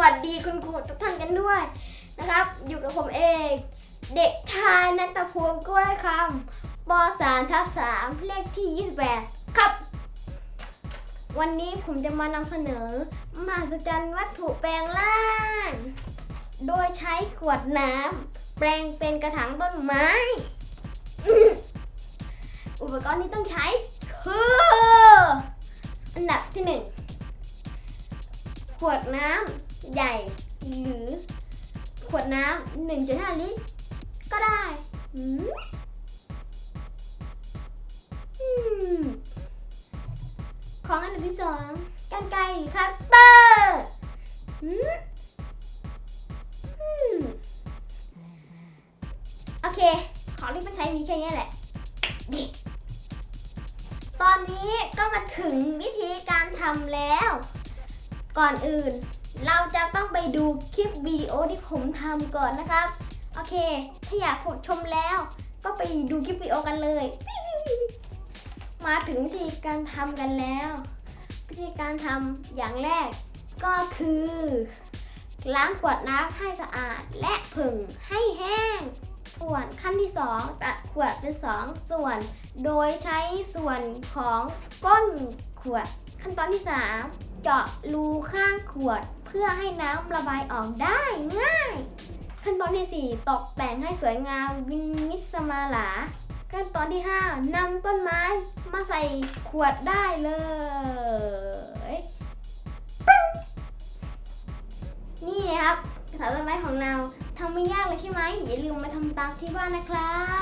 วัสดีคุณครูทุกท่านกันด้วยนะครับ อยู่กับผมเอง เด็กชายนัตพงศ์กล้วยคำป .3 ทับ3เลขที่ 28 ครับ วันนี้ผมจะมานำเสนอมหัศจรรย์วัตถุแปลงร่าง โดยใช้ขวดน้ำแปลงเป็นกระถางต้นไม้ อุปกรณ์ที่ต้องใช้คืออันดับที่หนึ่ง ขวดน้ำใหญ่ หรือ ขวดน้ำ1.5ลิตร ก็ได้อืมของอันดับที่สองกันไกรหรือคัตเตอร์โอเค ของที่มันใช้มีแค่นี้แหละ ตอนนี้ก็มาถึงวิธีการทำแล้ว ก่อนอื่น เราจะต้องไปดูคลิปวิดีโอที่ผมทำก่อนนะครับ โอเค ถ้าอยากชมแล้ว ก็ไปดูคลิปวิดีโอกันเลย มาถึงวิธีการทำกันแล้ว วิธีการทำอย่างแรกก็คือ ล้างขวดน้ำให้สะอาดและผึ่งให้แห้งส่วนขั้นที่ 2 ตัดขวดเป็นสองส่วน โดยใช้ส่วนของก้นขวดขั้นตอนที่ 3 เจาะรูข้างขวด เพื่อให้น้ำระบายออกได้ง่าย ขั้นตอนที่ 4 ตกแต่งให้สวยงามวินมิสมาลา ขั้นตอนที่5นำต้นไม้มาใส่ขวดได้เลยนี่ครับกางต้นไม้ของเราทำไม่ยากเลยใช่ไหมอย่าลืมมาทำตามที่บ้านนะครับ